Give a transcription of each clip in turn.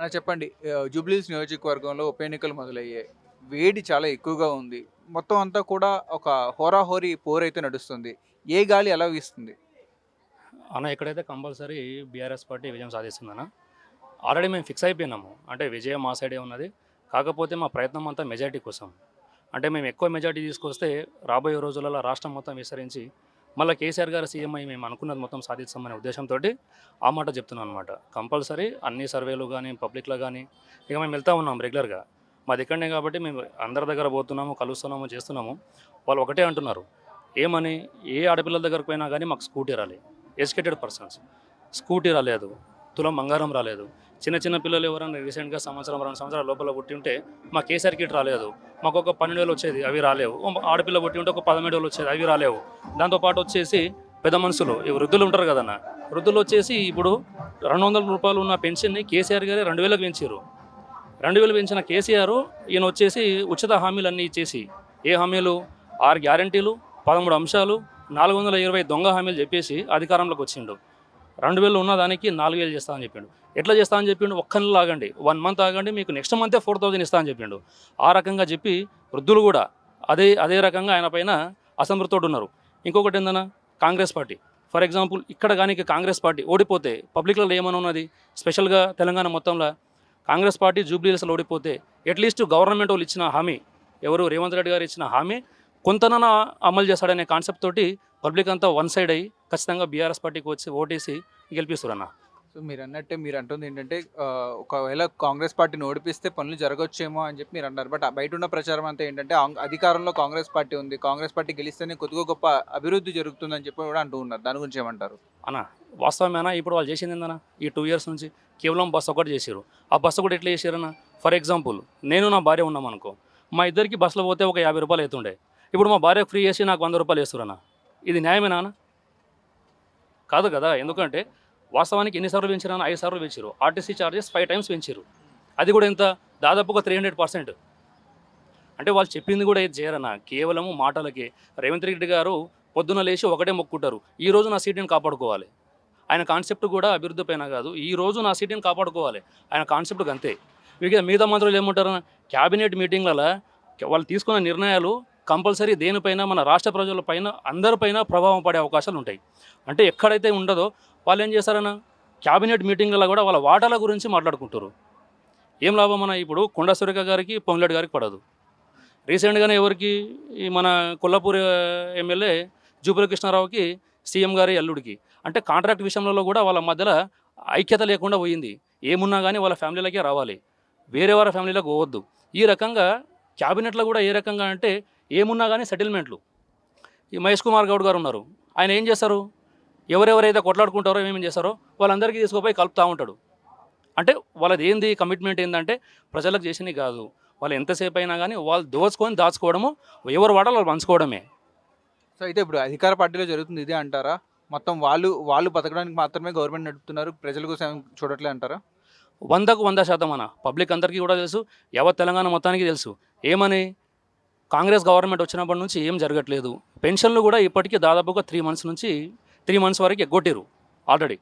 అలా చెప్పండి. జూబ్లీస్ నియోజకవర్గంలో ఉప ఎన్నికలు మొదలయ్యాయి. వేడి చాలా ఎక్కువగా ఉంది. మొత్తం అంతా కూడా ఒక హోరాహోరీ పోరైతే నడుస్తుంది. ఏ గాలి ఎలా వీస్తుంది? అన్న ఎక్కడైతే కంపల్సరీ బీఆర్ఎస్ పార్టీ విజయం సాధిస్తుందన్న. ఆల్రెడీ మేము ఫిక్స్ అయిపోయినాము. అంటే విజయం మా సైడే ఉన్నది. కాకపోతే మా ప్రయత్నం అంతా మెజార్టీ కోసం. అంటే మేము ఎక్కువ మెజార్టీ తీసుకొస్తే రాబోయే రోజులలో రాష్ట్రం మొత్తం విస్తరించి మళ్ళీ కేసీఆర్ గారు సీఎం అయ్యి మేము అనుకున్నది మొత్తం సాధిస్తామనే ఉద్దేశంతో ఆ మాట చెప్తున్నాను అనమాట కంపల్సరీ అన్ని సర్వేలు కానీ పబ్లిక్లో కానీ ఇక మేము వెళ్తూ ఉన్నాం రెగ్యులర్గా. మాది ఇక్కడనే కాబట్టి మేము అందరి దగ్గర పోతున్నాము కలుస్తున్నాము చేస్తున్నాము. వాళ్ళు ఒకటే అంటున్నారు. ఏమని? ఏ ఆడపిల్లల దగ్గరకు పోయినా కానీ మాకు స్కూటీ రాలి. Educated persons. స్కూటీ రాలేదు. తులం బంగారం రాలేదు. చిన్న చిన్న పిల్లలు ఎవరైనా రీసెంట్గా సంవత్సరం రెండు సంవత్సరాల లోపల పుట్టి ఉంటే మా కేసీఆర్ కిట్ రాలేదు. మాకు ఒక పన్నెండు వేలు వచ్చేది అవి రాలేవు. ఆడపిల్ల పుట్టి ఉంటే ఒక పదమూడు వేలు వచ్చేది అవి రాలేవు. దాంతోపాటు వచ్చేసి పెద్ద మనుషులు ఈ వృద్ధులు ఉంటారు కదన్న. వృద్ధులు వచ్చేసి ఇప్పుడు రెండు వందల రూపాయలు ఉన్న పెన్షన్ని కేసీఆర్ గారే రెండు వేలకు పెంచారు రెండు వేలు పెంచిన కేసీఆర్ ఈయన వచ్చేసి ఉచిత హామీలన్నీ ఇచ్చేసి ఏ హామీలు? ఆరు గ్యారంటీలు పదమూడు అంశాలు నాలుగు వందల ఇరవై దొంగ హామీలు చెప్పేసి అధికారంలోకి వచ్చిండు. రెండు వేలు ఉన్న దానికి నాలుగు వేలు చేస్తా అని చెప్పిండు. ఎట్లా చేస్తా అని చెప్పిండు? ఒక్క నెల ఆగండి. వన్ మంత్ ఆగండి మీకు నెక్స్ట్ మంతే ఫోర్ థౌజండ్ ఇస్తా అని చెప్పిండు. ఆ రకంగా చెప్పి వృద్ధులు కూడా అదే అదే రకంగా ఆయన పైన అసంతృప్తితో ఉన్నారు. ఇంకొకటి ఏందన్నా? కాంగ్రెస్ పార్టీ. ఫర్ ఎగ్జాంపుల్ ఇక్కడ కానీ కాంగ్రెస్ పార్టీ ఓడిపోతే పబ్లిక్లో ఏమైనా ఉన్నది? స్పెషల్గా తెలంగాణ మొత్తంలో కాంగ్రెస్ పార్టీ జూబ్లీస్లో ఓడిపోతే అట్లీస్ట్ గవర్నమెంట్ వాళ్ళు ఇచ్చిన హామీ ఎవరు రేవంత్ రెడ్డి గారు ఇచ్చిన హామీ కొంతనన్నా అమలు చేస్తాడనే కాన్సెప్ట్ తోటి పబ్లిక్ అంతా వన్ సైడ్ అయ్యి ఖచ్చితంగా బీఆర్ఎస్ పార్టీకి వచ్చి ఓటేసి గెలిపిస్తారు అన్న సో మీరు అన్నట్టే మీరు అంటుంది ఏంటంటే ఒకవేళ కాంగ్రెస్ పార్టీని ఓడిపిస్తే పనులు జరగవచ్చేమో అని చెప్పి మీరు అన్నారు బట్ బయట ఉన్న ప్రచారం అంతా ఏంటంటే అధికారంలో కాంగ్రెస్ పార్టీ ఉంది. కాంగ్రెస్ పార్టీ గెలిస్తేనే కొద్దిగా గొప్ప అభివృద్ధి జరుగుతుందని చెప్పి కూడా అంటూ ఉన్నారు. దాని గురించి ఏమంటారు? అన్న వాస్తవమేనా? ఇప్పుడు వాళ్ళు చేసింది ఏందన్న? ఈ టూ ఇయర్స్ నుంచి కేవలం బస్ ఒకటి చేసారు ఆ బస్సు కూడా ఎట్లా చేసారన్న ఫర్ ఎగ్జాంపుల్ నేను నా భార్య ఉన్నాం అనుకో మా ఇద్దరికి బస్సులో పోతే ఒక యాభై రూపాయలు అవుతుండే ఇప్పుడు మా భార్య ఫ్రీ చేసి నాకు వంద రూపాయలు వేస్తురన్న ఇది న్యాయమేనా అన్న? కాదు కదా ఎందుకంటే వాస్తవానికి ఎన్నిసార్లు పెంచారన్న ఐదు సార్లు పెంచారు ఆర్టీసీ ఛార్జెస్ ఫైవ్ టైమ్స్ పెంచారు అది కూడా ఎంత? దాదాపుగా త్రీ హండ్రెడ్ పర్సెంట్ అంటే వాళ్ళు చెప్పింది కూడా ఏది చేయరన్న? కేవలము మాటలకి. రేవంత్ రెడ్డి గారు పొద్దున లేచి ఒకటే మొక్కుంటారు. ఈ రోజు నా సీట్ని కాపాడుకోవాలి. ఆయన కాన్సెప్ట్ కూడా అభివృద్ధి పైన కాదు. ఈ రోజు నా సీట్ని కాపాడుకోవాలి. ఆయన కాన్సెప్ట్ అంతే. మిగతా మిగతా మంత్రులు ఏమంటారు క్యాబినెట్ మీటింగ్లలో వాళ్ళు తీసుకున్న నిర్ణయాలు కంపల్సరీ దేనిపైన మన రాష్ట్ర ప్రజల పైన అందరిపైన ప్రభావం పడే అవకాశాలు ఉంటాయి. అంటే ఎక్కడైతే ఉండదో వాళ్ళు ఏం చేస్తారన్న క్యాబినెట్ మీటింగ్లలో కూడా వాళ్ళ వాటాల గురించి మాట్లాడుకుంటారు. ఏం లాభం మన ఇప్పుడు కొండ సురేఖ గారికి పొంగులేటి గారికి పడదు. రీసెంట్గానే ఎవరికి మన కొల్లాపూర్ ఎమ్మెల్యే జూపుల కృష్ణారావుకి సీఎం గారి అల్లుడికి. అంటే కాంట్రాక్ట్ విషయంలో కూడా వాళ్ళ మధ్యలో ఐక్యత లేకుండా పోయింది. ఏమున్నా కానీ వాళ్ళ ఫ్యామిలీలకే రావాలి. వేరే వాళ్ళ ఫ్యామిలీలకు పోవద్దు. ఈ రకంగా క్యాబినెట్లో కూడా ఏ రకంగా అంటే ఏమున్నా కానీ సెటిల్మెంట్లు ఈ మహేష్ కుమార్ గౌడ్ గారు ఉన్నారు. ఆయన ఏం చేస్తారు ఎవరెవరైతే కొట్లాడుకుంటారో ఏమేమి చేస్తారో వాళ్ళందరికీ తీసుకుపోయి కలుపుతూ ఉంటాడు. అంటే వాళ్ళది ఏంది? కమిట్మెంట్ ఏంటంటే ప్రజలకు చేసినవి కాదు. వాళ్ళు ఎంతసేపు అయినా కానీ వాళ్ళు దోచుకొని దాచుకోవడము ఎవరు వాడాలి వాళ్ళు పంచుకోవడమే. సో అయితే ఇప్పుడు అధికార పార్టీలో జరుగుతుంది ఇదే అంటారా? మొత్తం వాళ్ళు వాళ్ళు బతకడానికి మాత్రమే గవర్నమెంట్ నడుపుతున్నారు ప్రజల కోసం చూడట్లే అంటారా? వందకు వంద శాతం అన్న పబ్లిక్ అందరికీ కూడా తెలుసు యావత్ తెలంగాణ మొత్తానికి తెలుసు. ఏమని? కాంగ్రెస్ గవర్నమెంట్ వచ్చినప్పటి నుంచి ఏం జరగట్లేదు. పెన్షన్లు కూడా ఇప్పటికీ దాదాపుగా త్రీ మంత్స్ నుంచి త్రీ మంత్స్ వరకు ఎగ్గొట్టారు ఆల్రెడీ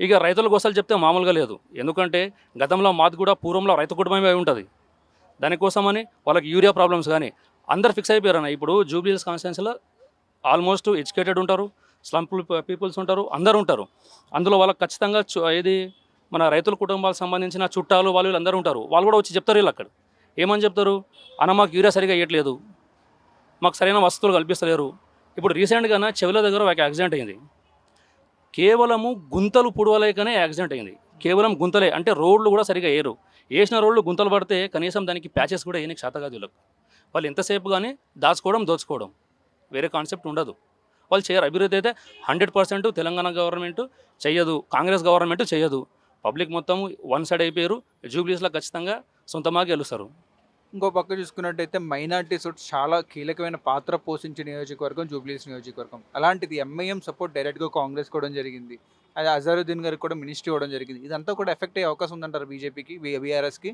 ఇక రైతుల కోసాలు చెప్తే మామూలుగా లేదు. ఎందుకంటే గతంలో మాది కూడా పూర్వంలో రైతు కుటుంబమే అయి ఉంటుంది. దానికోసమని వాళ్ళకి యూరియా ప్రాబ్లమ్స్ కానీ అందరు ఫిక్స్ అయిపోయారన్న ఇప్పుడు జూబ్లీస్ కాన్స్టిట్యున్సీలో ఆల్మోస్ట్ ఎడ్యుకేటెడ్ ఉంటారు స్లమ్ పీపుల్స్ ఉంటారు అందరూ ఉంటారు. అందులో వాళ్ళకి ఖచ్చితంగా చు- ఏది మన రైతుల కుటుంబాలకు సంబంధించిన చుట్టాలు వాళ్ళు వీళ్ళు అందరూ ఉంటారు. వాళ్ళు కూడా వచ్చి చెప్తారు వీళ్ళు అక్కడ. ఏమని చెప్తారు? అన్న మాకు యూరియా సరిగా ఇవ్వట్లేదు మాకు సరైన వసతులు కల్పిస్తలేరు. ఇప్పుడు రీసెంట్గా చెవుల దగ్గర ఒక యాక్సిడెంట్ అయింది. కేవలము గుంతలు పుడవలేకనే యాక్సిడెంట్ అయింది. కేవలం గుంతలే అంటే రోడ్లు కూడా సరిగా వేయరు వేసిన రోడ్లు గుంతలు పడితే కనీసం దానికి ప్యాచెస్ కూడా వేయనికి శాతగా కాదు వీళ్ళకు. వాళ్ళు ఎంతసేపు కానీ దాచుకోవడం దోచుకోవడం. వేరే కాన్సెప్ట్ ఉండదు. వాళ్ళు చేయరు. అభివృద్ధి అయితే హండ్రెడ్ పర్సెంట్ తెలంగాణ గవర్నమెంట్ చేయదు కాంగ్రెస్ గవర్నమెంట్ చేయదు పబ్లిక్ మొత్తం వన్ సైడ్ అయిపోయారు. జూబ్లీస్లో ఖచ్చితంగా సొంతమాగా గెలుస్తారు. ఇంకో పక్క చూసుకున్నట్టయితే మైనార్టీస్ చాలా కీలకమైన పాత్ర పోషించే నియోజకవర్గం జూబ్లీస్ నియోజకవర్గం. అలాంటిది ఎంఐఎం సపోర్ట్ డైరెక్ట్గా కాంగ్రెస్ కూడా జరిగింది. అది అజరుద్దీన్ గారికి కూడా మినిస్ట్రీ ఇవ్వడం జరిగింది. ఇదంతా కూడా ఎఫెక్ట్ అయ్యే అవకాశం ఉందంటారు బీజేపీకి బీఆర్ఎస్కి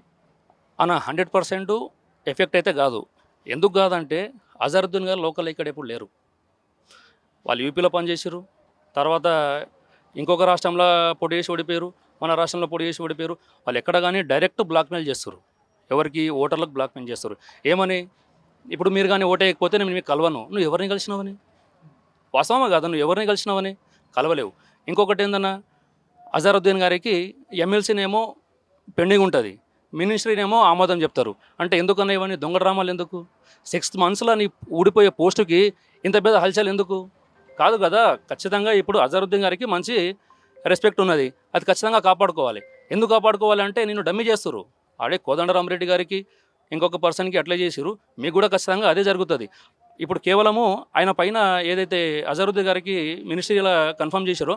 అన్న హండ్రెడ్ పర్సెంట్ ఎఫెక్ట్ అయితే కాదు. ఎందుకు కాదంటే అజరుద్దీన్ గారు లోకల్ ఇక్కడ ఎప్పుడు లేరు. వాళ్ళు యూపీలో పనిచేసారు తర్వాత ఇంకొక రాష్ట్రంలో పొడి చేసి ఓడిపోయారు. మన రాష్ట్రంలో పొడి చేసి ఓడిపోయారు. వాళ్ళు ఎక్కడ కానీ డైరెక్ట్ బ్లాక్మెయిల్ చేస్తారు ఎవరికి ఓటర్లకు బ్లాక్ మెయిన్ చేస్తారు. ఏమని? ఇప్పుడు మీరు కానీ ఓటేయకపోతే నేను మీకు కలవను. నువ్వు ఎవరిని కలిసినావని? వాస్తవమా కాదా? నువ్వు ఎవరిని కలిసినావని? కలవలేవు. ఇంకొకటి ఏందన్నా? అజారుద్దీన్ గారికి ఎమ్మెల్సీనేమో పెండింగ్ ఉంటుంది. మినిస్ట్రీనేమో ఆమోదం చెప్తారు. అంటే ఎందుకన్నా ఇవన్నీ దొంగ డ్రామాలు ఎందుకు? సిక్స్త్ మంత్స్లో నీ ఊడిపోయే పోస్టుకి ఇంత పెద్ద హల్చల్ ఎందుకు? కాదు కదా? ఖచ్చితంగా ఇప్పుడు అజారుద్దీన్ గారికి మంచి రెస్పెక్ట్ ఉన్నది. అది ఖచ్చితంగా కాపాడుకోవాలి. ఎందుకు కాపాడుకోవాలి అంటే నేను డమ్మి చేస్తారు ఆడే కోదండరామరెడ్డి గారికి ఇంకొక పర్సన్కి అట్లే చేసిరు మీకు కూడా ఖచ్చితంగా అదే జరుగుతుంది. ఇప్పుడు కేవలము ఆయన పైన ఏదైతే అజరుద్దీన్ గారికి మినిస్ట్రీలా కన్ఫర్మ్ చేశారో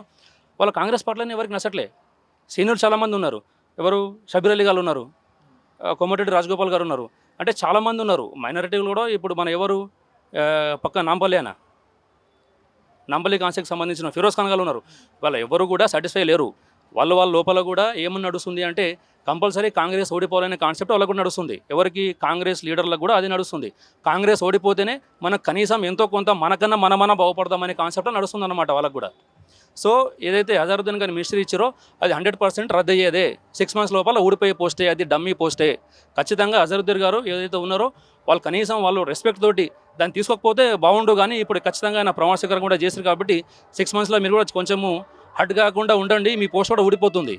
వాళ్ళ కాంగ్రెస్ పార్టీలని ఎవరికి నచ్చట్లే. సీనియర్ చాలామంది ఉన్నారు. ఎవరు? షబీర్ అలీ గారు ఉన్నారు. కొమ్మటెడ్డి కొమ్మటిరెడ్డి రాజగోపాల్ గారు ఉన్నారు. అంటే చాలామంది ఉన్నారు. మైనారిటీలు కూడా ఇప్పుడు మన ఎవరు? పక్క నాంపల్లి అయినా నాంపల్లి కాన్సెప్ట్కి సంబంధించిన ఫిరోజ్ ఖాన్ గారు ఉన్నారు. వాళ్ళు ఎవరు కూడా సాటిస్ఫై లేరు. వాళ్ళ వాళ్ళ లోపల కూడా ఏమని నడుస్తుంది అంటే కంపల్సరీ కాంగ్రెస్ ఓడిపోవాలనే కాన్సెప్ట్ వాళ్ళకు కూడా నడుస్తుంది. ఎవరికి కాంగ్రెస్ లీడర్లకు కూడా అది నడుస్తుంది. కాంగ్రెస్ ఓడిపోతేనే మనకు కనీసం ఎంతో కొంత మనకన్నా మన మన బాగుపడదామనే కాన్సెప్ట్ నడుస్తుంది అనమాట వాళ్ళకు కూడా. సో ఏదైతే హజారుద్దీన్ గారి మినిస్ట్రీ ఇచ్చారో అది హండ్రెడ్ పర్సెంట్ రద్దు అయ్యేదే. సిక్స్ మంత్స్ లోపల ఊడిపోయే పోస్టే అది డమ్మీ పోస్టే. ఖచ్చితంగా అజరుద్దీన్ గారు ఏదైతే ఉన్నారో వాళ్ళు కనీసం వాళ్ళు రెస్పెక్ట్ తోటి దాన్ని తీసుకోకపోతే బాగుండు కానీ ఇప్పుడు ఖచ్చితంగా ఆయన ప్రమాణ స్వీకారం కూడా చేశారు కాబట్టి సిక్స్ మంత్స్లో మీరు కూడా కొంచెము హట్ కాకుండా ఉండండి మీ పోస్ట్ కూడా ఊడిపోతుంది.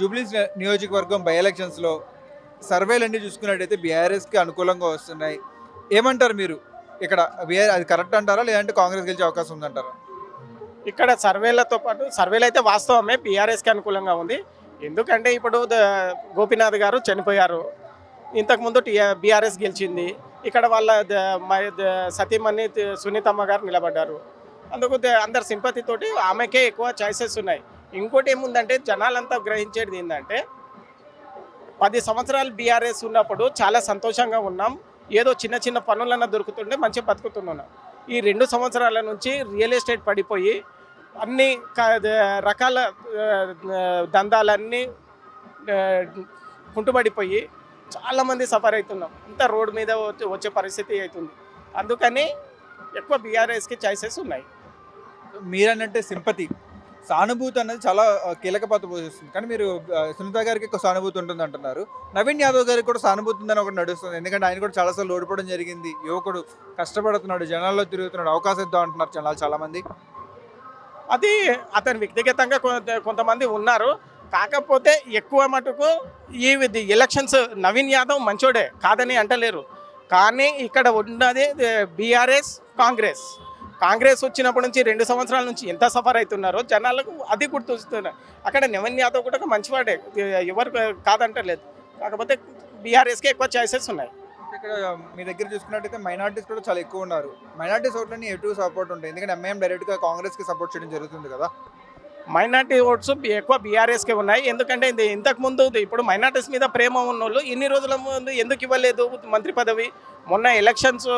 జూబ్లీస్ నియోజకవర్గం బై ఎలక్షన్స్లో సర్వేలన్నీ చూసుకున్నట్టయితే బీఆర్ఎస్కి అనుకూలంగా వస్తున్నాయి. ఏమంటారు మీరు? ఇక్కడ బీఆర్ అది కరెక్ట్ అంటారా? లేదంటే కాంగ్రెస్ గెలిచే అవకాశం ఉందంటారా? ఇక్కడ సర్వేలతో పాటు సర్వేలు అయితే వాస్తవమే బీఆర్ఎస్కి అనుకూలంగా ఉంది. ఎందుకంటే ఇప్పుడు ద- గోపీనాథ్ గారు చనిపోయారు. ఇంతకుముందు టీ బీఆర్ఎస్ గెలిచింది. ఇక్కడ వాళ్ళ ద- మ- ద- సతీమణి సునీతమ్మ గారు నిలబడ్డారు. అందుకు అందరు అందరి సింపతితోటి ఆమెకే ఎక్కువ చాయిసెస్ ఉన్నాయి. ఇంకోటి ఏముందంటే జనాలంతా గ్రహించేది ఏంటంటే పది సంవత్సరాలు బీఆర్ఎస్ ఉన్నప్పుడు చాలా సంతోషంగా ఉన్నాం. ఏదో చిన్న చిన్న పనులన్నా దొరుకుతుండే మంచి బతుకుతున్నాం. ఈ రెండు సంవత్సరాల నుంచి రియల్ ఎస్టేట్ పడిపోయి అన్ని రకాల దందాలన్నీ కుంటుబడిపోయి కుంటుపడిపోయి చాలామంది సఫర్ అవుతున్నాం. అంతా రోడ్డు మీద వచ్చే- వచ్చే పరిస్థితి అవుతుంది. అందుకని ఎక్కువ బీఆర్ఎస్కి చాయిసెస్ ఉన్నాయి. మీరన్నట్టే సింపతి. సానుభూతి అనేది చాలా కీలక పాత్ర పోషిస్తుంది. కానీ మీరు సునీత గారికి ఎక్కువ సానుభూతి ఉంటుంది అంటున్నారు. నవీన్ యాదవ్ గారికి కూడా సానుభూతి ఉందని ఒకటి నడుస్తుంది. ఎందుకంటే ఆయన కూడా చాలాసార్లు ఓడిపోవడం జరిగింది. యువకుడు కష్టపడుతున్నాడు జనాల్లో తిరుగుతున్నాడు అవకాశం ఇద్దాం అంటున్నారు జనాలు చాలామంది. అది అతను వ్యక్తిగతంగా కొంత- కొంతమంది ఉన్నారు. కాకపోతే ఎక్కువ మటుకు ఈ ఎలక్షన్స్ నవీన్ యాదవ్ మంచోడే కాదని అంటలేరు. కానీ ఇక్కడ ఉన్నది బీఆర్ఎస్ కాంగ్రెస్. కాంగ్రెస్ వచ్చినప్పటి నుంచి రెండు సంవత్సరాల నుంచి ఎంత సఫర్ అవుతున్నారో జనాలకు అది గుర్తొస్తున్నారు. అక్కడ నవీన్ యాదవ్ కూడా ఒక మంచివాడే. ఎవరు కాదంటలేదు. కాకపోతే బీఆర్ఎస్కి ఎక్కువ చాయిసెస్ ఉన్నాయి. ఇక్కడ మీ దగ్గర చూసుకున్నట్టయితే మైనార్టీస్ కూడా చాలా ఎక్కువ ఉన్నారు. మైనార్టీస్ ఓట్లని ఎటు సపోర్ట్ ఉంటాయి? ఎందుకంటే ఎంఐఎం డైరెక్ట్గా కాంగ్రెస్కి సపోర్ట్ చేయడం జరుగుతుంది కదా. మైనార్టీ ఓట్స్ ఎక్కువ బీఆర్ఎస్కే ఉన్నాయి. ఎందుకంటే ఇది ఇంతకు ముందు ఇది ఇప్పుడు మైనార్టీస్ మీద ప్రేమ ఉన్నోళ్ళు ఇన్ని రోజుల ముందు ఎందుకు ఇవ్వలేదు మంత్రి పదవి? మొన్న ఎలక్షన్స్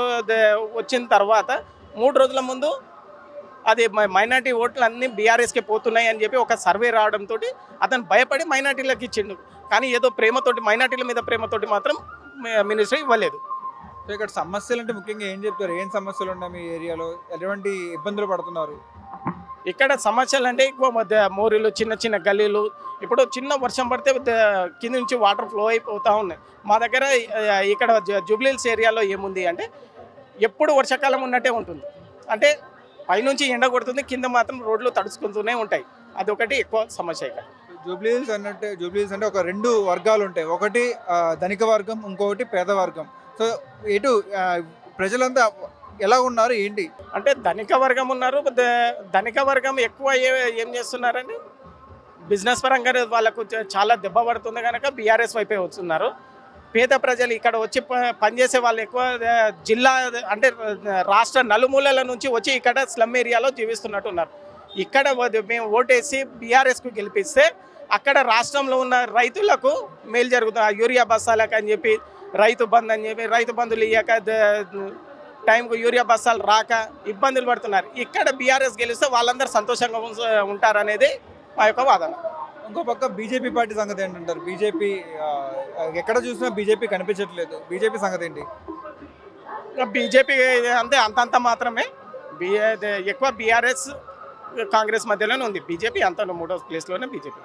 వచ్చిన తర్వాత మూడు రోజుల ముందు అది మైనార్టీ ఓట్లు అన్నీ బీఆర్ఎస్కే పోతున్నాయి అని చెప్పి ఒక సర్వే రావడంతో అతను భయపడి మైనార్టీలకు ఇచ్చిండు. కానీ ఏదో ప్రేమతోటి మైనార్టీల మీద ప్రేమతోటి మాత్రం మినిస్ట్రీ ఇవ్వలేదు. సో ఇక్కడ సమస్యలు అంటే ముఖ్యంగా ఏం చెప్తారు? ఏం సమస్యలు ఉన్నాయి మీ ఏరియాలో? ఎటువంటి ఇబ్బందులు పడుతున్నారు? ఇక్కడ సమస్యలు అంటే ఎక్కువ మధ్య మోరీలు చిన్న చిన్న గల్లీలు. ఇప్పుడు చిన్న వర్షం పడితే కింద నుంచి వాటర్ ఫ్లో అయిపోతూ ఉన్నాయి. మా దగ్గర ఇక్కడ జ- జూబ్లీహిల్స్ ఏరియాలో ఏముంది అంటే ఎప్పుడు వర్షాకాలం ఉన్నట్టే ఉంటుంది. అంటే పైనుంచి ఎండ కొడుతుంది కింద మాత్రం రోడ్లు తడుచుకుంటూనే ఉంటాయి. అదొకటి ఎక్కువ సమస్య ఇక్కడ. జూబ్లీహిల్స్ అన్నట్టు జూబ్లీహిల్స్ అంటే ఒక రెండు వర్గాలు ఉంటాయి. ఒకటి ధనిక వర్గం ఇంకొకటి పేద వర్గం. సో ఇటు ప్రజలంతా ఎలా ఉన్నారు ఏంటి? అంటే ధనిక వర్గం ఉన్నారు ధనిక వర్గం ఎక్కువ ఏ- ఏం చేస్తున్నారంటే బిజినెస్ పరంగా వాళ్ళకు చాలా దెబ్బ పడుతుంది కనుక బీఆర్ఎస్ వైపే వస్తున్నారు. పేద ప్రజలు ఇక్కడ వచ్చి ప- పనిచేసే వాళ్ళు ఎక్కువ జిల్లా అంటే రాష్ట్ర నలుమూలల నుంచి వచ్చి ఇక్కడ స్లమ్ ఏరియాలో జీవిస్తున్నట్టున్నారు. ఇక్కడ మేము ఓటేసి బీఆర్ఎస్కు గెలిపిస్తే అక్కడ రాష్ట్రంలో ఉన్న రైతులకు మేలు జరుగుతుంది. ఆ యూరియా బస్సాలకు అని చెప్పి రైతు బంధు అని చెప్పి రైతు బంధులు ఇయ్యక ద- టైంకు యూరియా బస్తాలు రాక ఇబ్బందులు పడుతున్నారు. ఇక్కడ బీఆర్ఎస్ గెలిస్తే వాళ్ళందరూ సంతోషంగా ఉంటారనేది మా యొక్క వాదన. ఇంకో పక్క బీజేపీ పార్టీ సంగతి ఏంటంటారు? బీజేపీ ఎక్కడ చూసినా బీజేపీ కనిపించట్లేదు. బీజేపీ సంగతి ఏంటి? బీజేపీ అంతే అంతంత మాత్రమే. బి ఎక్కువ బీఆర్ఎస్ కాంగ్రెస్ మధ్యలోనే ఉంది. బీజేపీ అంత మూడో ప్లేస్లోనే బీజేపీ.